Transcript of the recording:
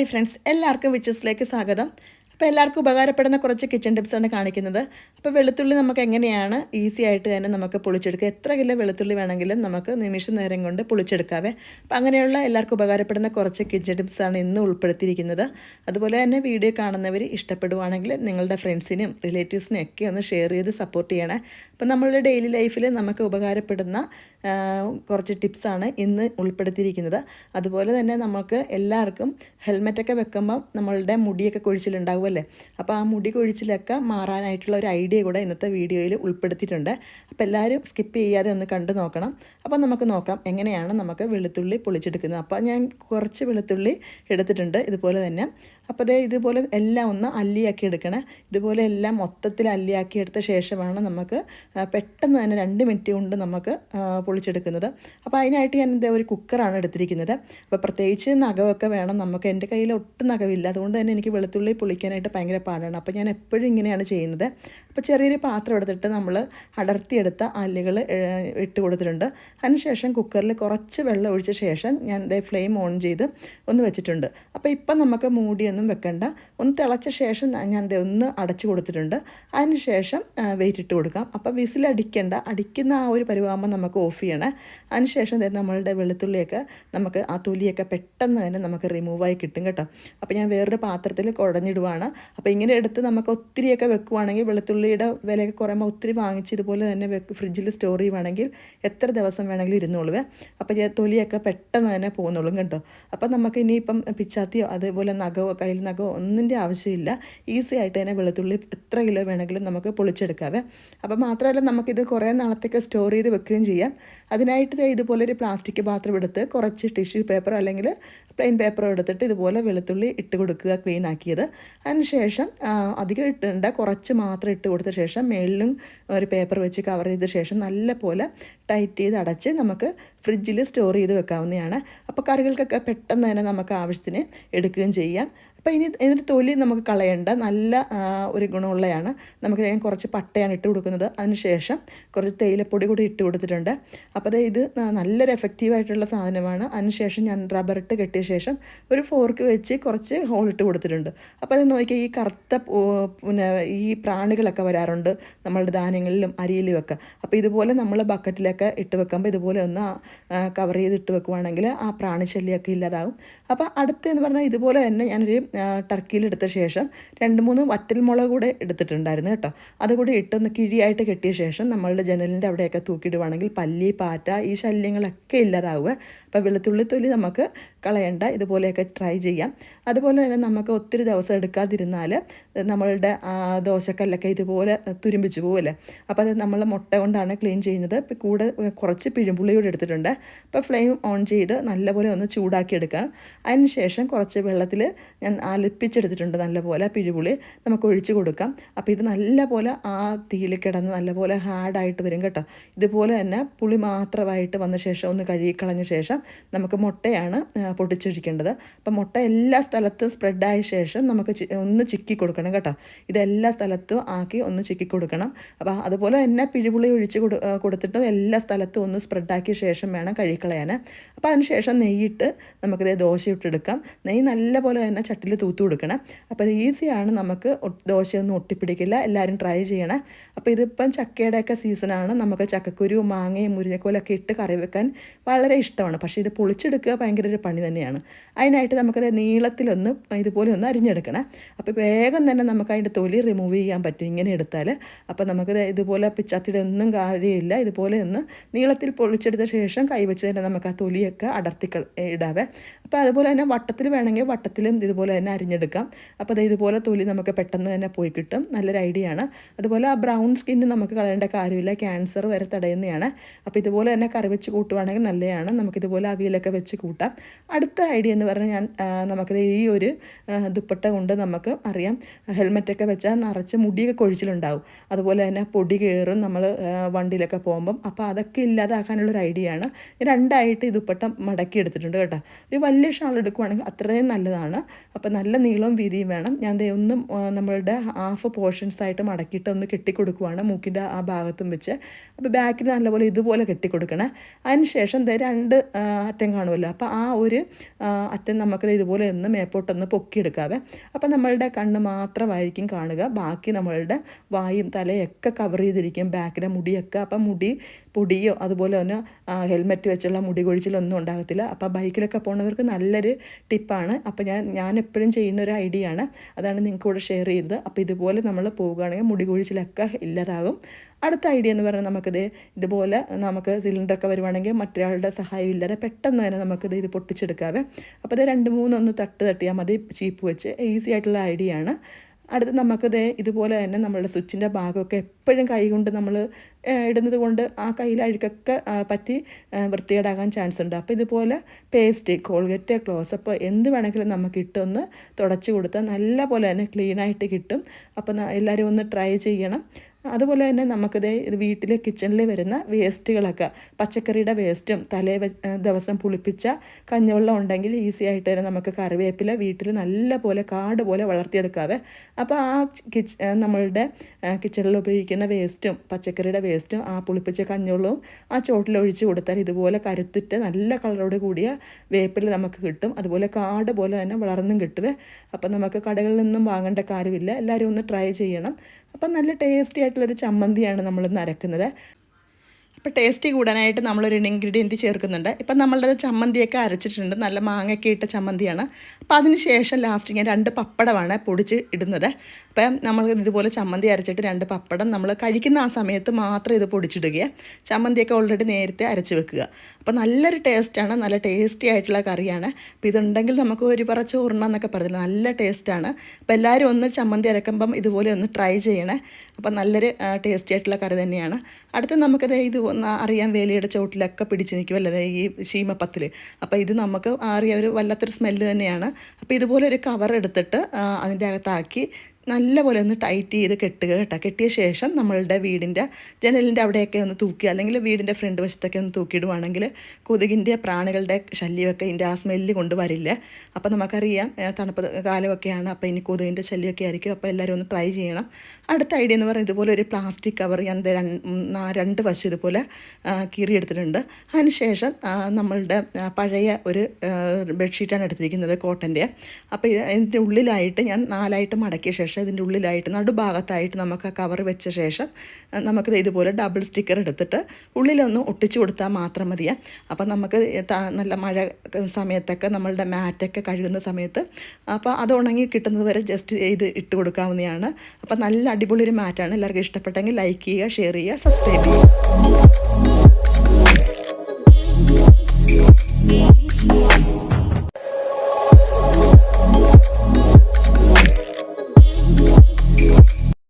Hi friends എല്ലാവർക്കും വിച്ചസിലേക്ക് സ്വാഗതം. അപ്പോൾ എല്ലാവർക്കും ഉപകാരപ്പെടുന്ന കുറച്ച് കിച്ചൺ ടിപ്സാണ് കാണിക്കുന്നത്. അപ്പോൾ വെളുത്തുള്ളി നമുക്ക് എങ്ങനെയാണ് ഈസി ആയിട്ട് തന്നെ നമുക്ക് പൊളിച്ചെടുക്കുക? എത്ര കിലോ വെളുത്തുള്ളി വേണമെങ്കിലും നമുക്ക് നിമിഷ നേരം കൊണ്ട് പൊളിച്ചെടുക്കാവേ. അപ്പോൾ അങ്ങനെയുള്ള എല്ലാവർക്കും ഉപകാരപ്പെടുന്ന കുറച്ച് കിച്ചൺ ടിപ്സാണ് ഇന്ന് ഉൾപ്പെടുത്തിയിരിക്കുന്നത്. അതുപോലെ തന്നെ വീഡിയോ കാണുന്നവർ ഇഷ്ടപ്പെടുവാണെങ്കിൽ നിങ്ങളുടെ ഫ്രണ്ട്സിനും റിലേറ്റീവ്സിനും ഒക്കെ ഒന്ന് ഷെയർ ചെയ്ത് സപ്പോർട്ട് ചെയ്യണേ. അപ്പോൾ നമ്മളുടെ ഡെയിലി ലൈഫിൽ നമുക്ക് ഉപകാരപ്പെടുന്ന കുറച്ച് ടിപ്സാണ് ഇന്ന് ഉൾപ്പെടുത്തിയിരിക്കുന്നത്. അതുപോലെ തന്നെ നമുക്ക് എല്ലാവർക്കും ഹെൽമെറ്റൊക്കെ വെക്കുമ്പം നമ്മളുടെ മുടിയൊക്കെ കൊഴിച്ചിലുണ്ടാവുമല്ലേ അപ്പോൾ ആ മുടി കൊഴിച്ചിലൊക്കെ മാറാനായിട്ടുള്ള ഒരു ഐഡിയ കൂടെ ഇന്നത്തെ വീഡിയോയിൽ ഉൾപ്പെടുത്തിയിട്ടുണ്ട്. അപ്പോൾ എല്ലാവരും സ്കിപ്പ് ചെയ്യാതെ ഒന്ന് കണ്ടു നോക്കണം. അപ്പോൾ നമുക്ക് നോക്കാം എങ്ങനെയാണ് നമുക്ക് വെളുത്തുള്ളി പൊളിച്ചെടുക്കുന്നത്. അപ്പോൾ ഞാൻ കുറച്ച് വെളുത്തുള്ളി എടുത്തിട്ടുണ്ട്. ഇതുപോലെ തന്നെ അപ്പോൾ അതേ ഇതുപോലെ എല്ലാം ഒന്ന് അല്ലിയാക്കി എടുക്കണേ. ഇതുപോലെ എല്ലാം മൊത്തത്തിൽ അല്ലിയാക്കി എടുത്ത ശേഷമാണ് നമുക്ക് പെട്ടെന്ന് തന്നെ രണ്ട് മിനിറ്റ് കൊണ്ട് നമുക്ക് പൊളിച്ചെടുക്കുന്നത്. അപ്പോൾ അതിനായിട്ട് ഞാൻ എന്താ ഒരു കുക്കറാണ് എടുത്തിരിക്കുന്നത്. അപ്പോൾ പ്രത്യേകിച്ച് നഖമൊക്കെ വേണം. നമുക്ക് എന്റെ കയ്യിൽ ഒട്ടും നഖമില്ല അതുകൊണ്ട് തന്നെ എനിക്ക് വെളുത്തുള്ളി പൊളിക്കാനായിട്ട് ഭയങ്കര പാടാണ്. അപ്പോൾ ഞാൻ എപ്പോഴും ഇങ്ങനെയാണ് ചെയ്യുന്നത്. അപ്പോൾ ചെറിയൊരു പാത്രം എടുത്തിട്ട് നമ്മൾ അടർത്തിയെടുത്ത അല്ലുകൾ ഇട്ട് കൊടുത്തിട്ടുണ്ട്. അതിനുശേഷം കുക്കറിൽ കുറച്ച് വെള്ളം ഒഴിച്ച ശേഷം ഞാൻ ദേ ഫ്ലെയിം ഓൺ ചെയ്ത് ഒന്ന് വെച്ചിട്ടുണ്ട്. അപ്പോൾ ഇപ്പം നമുക്ക് മൂടിയൊന്നും വെക്കണ്ട. ഒന്ന് തിളച്ച ശേഷം ഞാൻ ദേ ഒന്ന് അടച്ചു കൊടുത്തിട്ടുണ്ട്. അതിനുശേഷം വെയിറ്റ് ഇട്ട് കൊടുക്കാം. അപ്പോൾ വിസിൽ അടിക്കേണ്ട. അടിക്കുന്ന ആ ഒരു പരുവാകുമ്പോൾ നമുക്ക് ഓഫ് ചെയ്യണേ. അതിനുശേഷം നമ്മളുടെ വെളുത്തുള്ളിയൊക്കെ നമുക്ക് ആ തൊലിയൊക്കെ പെട്ടെന്ന് തന്നെ നമുക്ക് റിമൂവായി കിട്ടും കേട്ടോ. അപ്പോൾ ഞാൻ വേറൊരു പാത്രത്തിൽ കുടഞ്ഞിടുവാണ് അപ്പോൾ ഇങ്ങനെ എടുത്ത് നമുക്ക് ഒത്തിരിയൊക്കെ വെക്കുവാണെങ്കിൽ വെളുത്തുള്ളിയുടെ വിലയൊക്കെ കുറയുമ്പോൾ ഒത്തിരി വാങ്ങിച്ച് ഇതുപോലെ തന്നെ ഫ്രിഡ്ജിൽ സ്റ്റോർ ചെയ്യുവാണെങ്കിൽ എത്ര ദിവസം വേണമെങ്കിലും ഇരുന്നോളുവേ. അപ്പോൾ തൊലിയൊക്കെ പെട്ടെന്ന് തന്നെ പോകുന്നുള്ളൂ കേട്ടോ അപ്പോൾ നമുക്ക് ഇനിയിപ്പം പിച്ചാത്തിയോ അതേപോലെ നഖമോ കയ്യിൽ നഖമോ ഒന്നിന്റെ ആവശ്യമില്ല. ഈസി ആയിട്ട് തന്നെ വെളുത്തുള്ളി എത്ര കിലോ വേണമെങ്കിലും നമുക്ക് പൊളിച്ചെടുക്കാവേ. അപ്പോൾ മാത്രമല്ല നമുക്കിത് കുറേ നാളത്തേക്ക് സ്റ്റോർ ചെയ്ത് വെക്കുകയും ചെയ്യാം. അതിനായിട്ട് ഇതുപോലെ ഒരു പ്ലാസ്റ്റിക് പാത്രം എടുത്ത് കുറച്ച് ടിഷ്യൂ പേപ്പർ അല്ലെങ്കിൽ പ്ലെയിൻ പേപ്പർ എടുത്തിട്ട് ഇതുപോലെ വെളുത്തുള്ളി ഇട്ട് കൊടുക്കുക ക്ലീൻ ആക്കിയത്. അതിനുശേഷം അധികം ഇട്ടിട്ടുണ്ട് കുറച്ച് മാത്രം ഇട്ട് കൊടുത്ത ശേഷം മേളിലും ഒരു പേപ്പർ വെച്ച് കവർ ചെയ്ത ശേഷം നല്ല പോലെ ടൈറ്റ് ചെയ്ത് അടച്ച് നമുക്ക് ഫ്രിഡ്ജിൽ സ്റ്റോർ ചെയ്ത് വെക്കാവുന്നതാണ്. അപ്പോൾ കറികൾക്കൊക്കെ പെട്ടെന്ന് തന്നെ നമുക്ക് ആവശ്യത്തിന് എടുക്കുകയും ചെയ്യാം. അപ്പോൾ ഇനി ഇതിന്റെ തൊലി നമുക്ക് കളയേണ്ട. നല്ല ഒരു ഗുണമുള്ളതാണ് നമുക്ക് ഞാൻ കുറച്ച് പട്ടയാണ് ഇട്ട് കൊടുക്കുന്നത്. അതിനുശേഷം കുറച്ച് തേയിലപ്പൊടി കൂടി ഇട്ട് കൊടുത്തിട്ടുണ്ട്. അപ്പോൾ ഇത് നല്ലൊരു എഫക്റ്റീവായിട്ടുള്ള സാധനമാണ്. അതിനുശേഷം ഞാൻ റബ്ബർ ഇട്ട് കെട്ടിയ ശേഷം ഒരു ഫോർക്ക് വെച്ച് കുറച്ച് ഹോൾ ഇട്ട് കൊടുത്തിട്ടുണ്ട്. അപ്പോൾ അത് നോക്കിയാൽ ഈ കറുത്ത പിന്നെ ഈ പ്രാണികളൊക്കെ വരാറുണ്ട് നമ്മളുടെ ധാന്യങ്ങളിലും അരിയിലും ഒക്കെ. അപ്പോൾ ഇതുപോലെ നമ്മൾ ബക്കറ്റിലൊക്കെ ഇട്ട് വെക്കുമ്പോൾ ഇതുപോലെ ഒന്ന് കവർ ചെയ്ത് ഇട്ട് വെക്കുവാണെങ്കിൽ ആ പ്രാണിശല്യമൊക്കെ ഇല്ലാതാവും. അപ്പോൾ അടുത്തെന്ന് പറഞ്ഞാൽ ഇതുപോലെ തന്നെ ഞാനൊരു ടർക്കിയിലെടുത്ത ശേഷം രണ്ട് മൂന്ന് വറ്റൽമുളക് കൂടെ എടുത്തിട്ടുണ്ടായിരുന്നു കേട്ടോ. അതുകൂടി ഇട്ടൊന്ന് കിഴിയായിട്ട് കെട്ടിയ ശേഷം നമ്മളുടെ ജനലിന്റെ അവിടെയൊക്കെ തൂക്കിയിടുവാണെങ്കിൽ പല്ലി പാറ്റ ഈ ശല്യങ്ങളൊക്കെ ഇല്ലാതാവുക. അപ്പോൾ വെളുത്തുള്ളി തൊലി നമുക്ക് കളയണ്ട ഇതുപോലെയൊക്കെ ട്രൈ ചെയ്യാം. അതുപോലെ തന്നെ നമുക്ക് ഒത്തിരി ദിവസം എടുക്കാതിരുന്നാൽ നമ്മളുടെ ദോശക്കല്ലൊക്കെ ഇതുപോലെ തുരുമ്പിച്ച് പോവല്ലേ? അപ്പോൾ അത് നമ്മൾ മുട്ട കൊണ്ടാണ് ക്ലീൻ ചെയ്യുന്നത്. ഇപ്പോൾ കൂടെ കുറച്ച് പിഴുമ്പുള്ളി കൂടെ എടുത്തിട്ടുണ്ട്. അപ്പോൾ ഫ്ലെയിം ഓൺ ചെയ്ത് നല്ലപോലെ ഒന്ന് ചൂടാക്കി എടുക്കാം അതിന് ശേഷം കുറച്ച് വെള്ളത്തിൽ ഞാൻ അലിപ്പിച്ചെടുത്തിട്ടുണ്ട് നല്ലപോലെ പിഴിപുളി നമുക്ക് ഒഴിച്ച് കൊടുക്കാം. അപ്പോൾ ഇത് നല്ലപോലെ ആ തീയിൽ കിടന്ന് നല്ലപോലെ ഹാർഡായിട്ട് വരും കേട്ടോ. ഇതുപോലെ തന്നെ പുളി മാത്രമായിട്ട് വന്ന ശേഷം ഒന്ന് കഴുകിക്കളഞ്ഞ ശേഷം നമുക്ക് മുട്ടയാണ് പൊട്ടിച്ചൊഴിക്കേണ്ടത്. അപ്പം മുട്ട എല്ലാ സ്ഥലത്തും സ്പ്രെഡായ ശേഷം നമുക്ക് ഒന്ന് ചിക്കി കൊടുക്കണം കേട്ടോ. ഇതെല്ലാ സ്ഥലത്തും ആക്കി ഒന്ന് ചിക്കി കൊടുക്കണം. അപ്പോൾ അതുപോലെ തന്നെ പിഴിപുളി ഒഴിച്ച് കൊടുത്തിട്ട് എല്ലാ സ്ഥലത്തും ഒന്ന് സ്പ്രെഡാക്കിയ ശേഷം വേണം കഴുകിക്കളയാൻ അപ്പോൾ അതിന് ശേഷം നെയ്യിട്ട് നമുക്കിത് ദോശ ഇട്ടെടുക്കാം. നെയ്യ് നല്ലപോലെ തന്നെ ചട്ടിയിൽ തൂത്ത് കൊടുക്കണം. അപ്പോൾ ഇത് ഈസിയാണ് നമുക്ക് ദോശയൊന്നും ഒട്ടിപ്പിടിക്കില്ല. എല്ലാവരും ട്രൈ ചെയ്യണേ. അപ്പോൾ ഇതിപ്പം ചക്കയുടെയൊക്കെ സീസണാണ് നമുക്ക് ചക്കക്കുരു മാങ്ങയും മുരിങ്ങക്കോലൊക്കെ ഇട്ട് കറി വെക്കാൻ വളരെ ഇഷ്ടമാണ്. പക്ഷേ ഇത് പൊളിച്ചെടുക്കുക ഭയങ്കര ഒരു പണി തന്നെയാണ്. അതിനായിട്ട് നമുക്കത് നീളത്തിലൊന്ന് ഇതുപോലെ ഒന്ന് അരിഞ്ഞെടുക്കണം. അപ്പോൾ വേഗം തന്നെ നമുക്ക് അതിന്റെ തൊലി റിമൂവ് ചെയ്യാൻ പറ്റും ഇങ്ങനെ എടുത്താൽ അപ്പോൾ നമുക്കത് ഇതുപോലെ പിച്ചാത്തിയുടെ ഒന്നും കാര്യമില്ല. ഇതുപോലെ ഒന്ന് നീളത്തിൽ പൊളിച്ചെടുത്ത ശേഷം കൈവച്ച് തന്നെ നമുക്ക് ആ തൊലിയൊക്കെ അടർത്തി ഇടാവേ. അപ്പോൾ അതുപോലെ തന്നെ വട്ടത്തിൽ വേണമെങ്കിൽ വട്ടത്തിലും ഇതുപോലെ തന്നെ അരിഞ്ഞെടുക്കാം. അപ്പോൾ അത് ഇതുപോലെ തൊലി നമുക്ക് പെട്ടെന്ന് തന്നെ പോയി കിട്ടും. നല്ലൊരു ഐഡിയ ആണ്. അതുപോലെ ആ ബ്രൗൺ സ്കിന്ന് നമുക്ക് കളയേണ്ട കാര്യമില്ല. ക്യാൻസർ വരെ തടയുന്നതാണ്. അപ്പോൾ ഇതുപോലെ തന്നെ കറി വെച്ച് കൂട്ടുവാണെങ്കിൽ നല്ലതാണ്. നമുക്കിതുപോലെ അവിയലൊക്കെ വെച്ച് കൂട്ടാം. അടുത്ത ഐഡിയ എന്ന് പറഞ്ഞാൽ ഞാൻ നമുക്കത് ഈ ഒരു ദുപ്പട്ട കൊണ്ട് നമുക്ക് അറിയാം. ഹെൽമെറ്റൊക്കെ വെച്ചാൽ നിറച്ച് മുടിയൊക്കെ കൊഴിച്ചിലുണ്ടാവും. അതുപോലെ തന്നെ പൊടി കയറും നമ്മൾ വണ്ടിയിലൊക്കെ പോകുമ്പം. അപ്പോൾ അതൊക്കെ ഇല്ലാതാക്കാനുള്ളൊരു ഐഡിയ ആണ്. രണ്ടായിട്ട് ഈ ദുപ്പട്ട മടക്കി എടുത്തിട്ടുണ്ട് കേട്ടോ. ഒരു വലിയ ഷാൾ എടുക്കുവാണെങ്കിൽ അത്രയും നല്ലതാണ്. അപ്പോൾ നല്ല നീളവും വീതിയും വേണം. ഞാൻ ഒന്നും നമ്മളുടെ ഹാഫ് പോർഷൻസ് ആയിട്ട് മടക്കിയിട്ട് ഒന്ന് കെട്ടിക്കൊടുക്കുവാണ് മൂക്കിന്റെ ആ ഭാഗത്തും വെച്ച്. അപ്പോൾ ബാക്കിൽ നല്ലപോലെ ഇതുപോലെ കെട്ടിക്കൊടുക്കണേ. അതിന് ശേഷം ദേ രണ്ട് അറ്റം കാണുമല്ലോ. അപ്പോൾ ആ ഒരു അറ്റം നമുക്ക് ഇതുപോലെ ഒന്ന് മേപ്പോട്ടൊന്ന് പൊക്കിയെടുക്കാവേ. അപ്പോൾ നമ്മളുടെ കണ്ണ് മാത്രമായിരിക്കും കാണുക. ബാക്കി നമ്മളുടെ വായും തലയൊക്കെ കവർ ചെയ്തിരിക്കും ബാക്കിലെ മുടിയൊക്കെ. അപ്പം മുടി പൊടിയോ അതുപോലെ തന്നെ ഹെൽമെറ്റ് വെച്ചുള്ള മുടി കൊഴിച്ചിലൊന്നും ഉണ്ടാകത്തില്ല. അപ്പോൾ ബൈക്കിലൊക്കെ പോകുന്നവർക്ക് നല്ലൊരു ടിപ്പാണ് അപ്പോൾ ഞാൻ ഞാൻ എപ്പോഴും ചെയ്യുന്ന ഒരു ഐഡിയ ആണ് അതാണ് നിങ്ങൾക്ക് കൂടെ ഷെയർ ചെയ്തത്. അപ്പോൾ ഇതുപോലെ നമ്മൾ പോവുകയാണെങ്കിൽ മുടി കൊഴിച്ചിലൊക്കെ ഇല്ലാതാകും. അടുത്ത ഐഡിയ എന്ന് പറഞ്ഞാൽ നമുക്കിത് ഇതുപോലെ നമുക്ക് സിലിണ്ടറൊക്കെ വരുവാണെങ്കിൽ മറ്റൊരാളുടെ സഹായം ഇല്ലാതെ പെട്ടെന്ന് തന്നെ നമുക്കിത് ഇത് പൊട്ടിച്ചെടുക്കാവേ. അപ്പോൾ ഇത് രണ്ട് മൂന്നൊന്ന് തട്ട് തട്ടിയാൽ മതി ചീപ്പ് വെച്ച്. ഈസി ആയിട്ടുള്ള ഐഡിയ ആണ്. അടുത്ത് നമുക്കിത് ഇതുപോലെ തന്നെ നമ്മളുടെ സ്വിച്ചിന്റെ ഭാഗമൊക്കെ എപ്പോഴും കൈ കൊണ്ട് നമ്മൾ ഇടുന്നത് കൊണ്ട് ആ കയ്യിൽ അഴുക്കൊക്കെ പറ്റി വൃത്തികേടാകാൻ ചാൻസ് ഉണ്ട്. അപ്പോൾ ഇതുപോലെ പേസ്റ്റ് കോൾഗേറ്റ് ക്ലോസപ്പ് എന്ത് വേണമെങ്കിലും നമുക്ക് ഇട്ടൊന്ന് തുടച്ച് കൊടുത്താൽ നല്ല പോലെ തന്നെ ക്ലീനായിട്ട് കിട്ടും. അപ്പോൾ എല്ലാവരും ഒന്ന് ട്രൈ ചെയ്യണം. അതുപോലെ തന്നെ നമുക്കിത് വീട്ടിലെ കിച്ചണിൽ വരുന്ന വേസ്റ്റുകളൊക്കെ പച്ചക്കറിയുടെ വേസ്റ്റും തലേ ദിവസം പുളിപ്പിച്ച കഞ്ഞവെള്ളം ഉണ്ടെങ്കിൽ ഈസി ആയിട്ട് തന്നെ നമുക്ക് കറിവേപ്പില വീട്ടിൽ നല്ല പോലെ കാട് പോലെ വളർത്തിയെടുക്കാവേ. അപ്പോൾ ആ കിച്ച് നമ്മളുടെ കിച്ചണിൽ ഉപയോഗിക്കുന്ന വേസ്റ്റും പച്ചക്കറിയുടെ വേസ്റ്റും ആ പുളിപ്പിച്ച കഞ്ഞവെള്ളവും ആ ചോട്ടിൽ ഒഴിച്ച് കൊടുത്താൽ ഇതുപോലെ കരുത്തുറ്റ നല്ല കളറോട് കൂടിയ വേപ്പിൽ നമുക്ക് കിട്ടും. അതുപോലെ കാട് പോലെ തന്നെ വളർന്നും കിട്ടുവേ. അപ്പം നമുക്ക് കടകളിൽ നിന്നും വാങ്ങേണ്ട കാര്യമില്ല. എല്ലാവരും ഒന്ന് ട്രൈ ചെയ്യണം. അപ്പം നല്ല ടേസ്റ്റി ആയിട്ടുള്ളൊരു ചമ്മന്തിയാണ് നമ്മൾ ഇന്ന് അരക്കുന്നത് അപ്പോൾ ടേസ്റ്റി കൂടാനായിട്ട് നമ്മളൊരു ഇൻഗ്രീഡിയന്റ് ചേർക്കുന്നുണ്ട്. ഇപ്പം നമ്മളുടെ ചമ്മന്തിയൊക്കെ അരച്ചിട്ടുണ്ട്. നല്ല മാങ്ങയൊക്കെ ഇട്ട ചമ്മന്തിയാണ്. അപ്പോൾ അതിന് ശേഷം ലാസ്റ്റ് ഞാൻ രണ്ട് പപ്പടമാണ് പൊടിച്ച് ഇടുന്നത്. അപ്പം നമ്മൾ ഇതുപോലെ ചമ്മന്തി അരച്ചിട്ട് രണ്ട് പപ്പടം നമ്മൾ കഴിക്കുന്ന ആ സമയത്ത് മാത്രം ഇത് പൊടിച്ചിടുക ചമ്മന്തിയൊക്കെ ഓൾറെഡി നേരത്തെ അരച്ച് വെക്കുക. അപ്പോൾ നല്ലൊരു ടേസ്റ്റാണ് നല്ല ടേസ്റ്റി ആയിട്ടുള്ള കറിയാണ്. അപ്പോൾ ഇതുണ്ടെങ്കിൽ നമുക്ക് ഒരു പറ എന്നൊക്കെ പറഞ്ഞില്ല? നല്ല ടേസ്റ്റാണ് അപ്പോൾ എല്ലാവരും ഒന്ന് ചമ്മന്തി അരക്കുമ്പം ഇതുപോലെ ഒന്ന് ട്രൈ ചെയ്യണേ. അപ്പം നല്ലൊരു ടേസ്റ്റി ആയിട്ടുള്ള കറി തന്നെയാണ്. അടുത്ത് നമുക്കത് ഇത് അറിയാൻ വേലിയുടെ ചോട്ടിലൊക്കെ പിടിച്ച് നിൽക്കുമല്ലോ ഈ ശീമപ്പത്തിൽ അപ്പോൾ ഇത് നമുക്ക് അറിയാം ഒരു വല്ലാത്തൊരു സ്മെല്ല് തന്നെയാണ്. അപ്പോൾ ഇതുപോലെ ഒരു കവർ എടുത്തിട്ട് അതിന്റെ അകത്താക്കി നല്ലപോലെ ഒന്ന് ടൈറ്റ് ചെയ്ത് കെട്ടുക കേട്ടോ. കെട്ടിയ ശേഷം നമ്മളുടെ വീടിന്റെ ജനലിന്റെ അവിടെയൊക്കെ ഒന്ന് തൂക്കി അല്ലെങ്കിൽ വീടിന്റെ ഫ്രണ്ട് വശത്തൊക്കെ ഒന്ന് തൂക്കിയിടുവാണെങ്കിൽ കൊതുകിന്റെ പ്രാണികളുടെ ശല്യമൊക്കെ ഇതിന്റെ ആ സ്മെല്ല് കൊണ്ട് വരില്ല. അപ്പോൾ നമുക്കറിയാം തണുപ്പ് കാലമൊക്കെയാണ്. അപ്പോൾ ഇനി കൊതുകിന്റെ ശല്യമൊക്കെ ആയിരിക്കും. അപ്പോൾ എല്ലാവരും ഒന്ന് ട്രൈ ചെയ്യണം. അടുത്ത ഐഡിയ എന്ന് പറയുന്നത് ഇതുപോലെ ഒരു പ്ലാസ്റ്റിക് കവർ ഞാൻ രണ്ട് വശം ഇതുപോലെ കീറിയെടുത്തിട്ടുണ്ട്. അതിനുശേഷം നമ്മളുടെ പഴയ ഒരു ബെഡ്ഷീറ്റാണ് എടുത്തിരിക്കുന്നത് കോട്ടന്റെ. അപ്പോൾ ഇത് ഇതിന്റെ ഉള്ളിലായിട്ട് ഞാൻ നാലായിട്ട് മടക്കിയ ശേഷം പക്ഷേ ഇതിന്റെ ഉള്ളിലായിട്ട് നടുഭാഗത്തായിട്ട് നമുക്ക് ആ കവർ വെച്ച ശേഷം നമുക്ക് ഇതുപോലെ ഡബിൾ സ്റ്റിക്കർ എടുത്തിട്ട് ഉള്ളിലൊന്ന് ഒട്ടിച്ചു കൊടുത്താൽ മാത്രം മതിയാ. അപ്പം നമുക്ക് നല്ല മഴ സമയത്തൊക്കെ നമ്മളുടെ മാറ്റൊക്കെ കഴുകുന്ന സമയത്ത് അപ്പോൾ അത് ഉണങ്ങി കിട്ടുന്നത് വരെ ജസ്റ്റ് ഇത് ഇട്ട് കൊടുക്കാവുന്നതാണ്. അപ്പം നല്ല അടിപൊളി ഒരു മാറ്റാണ്. എല്ലാവർക്കും ഇഷ്ടപ്പെട്ടെങ്കിൽ ലൈക്ക് ചെയ്യുക ഷെയർ ചെയ്യുക സബ്സ്ക്രൈബ് ചെയ്യുക.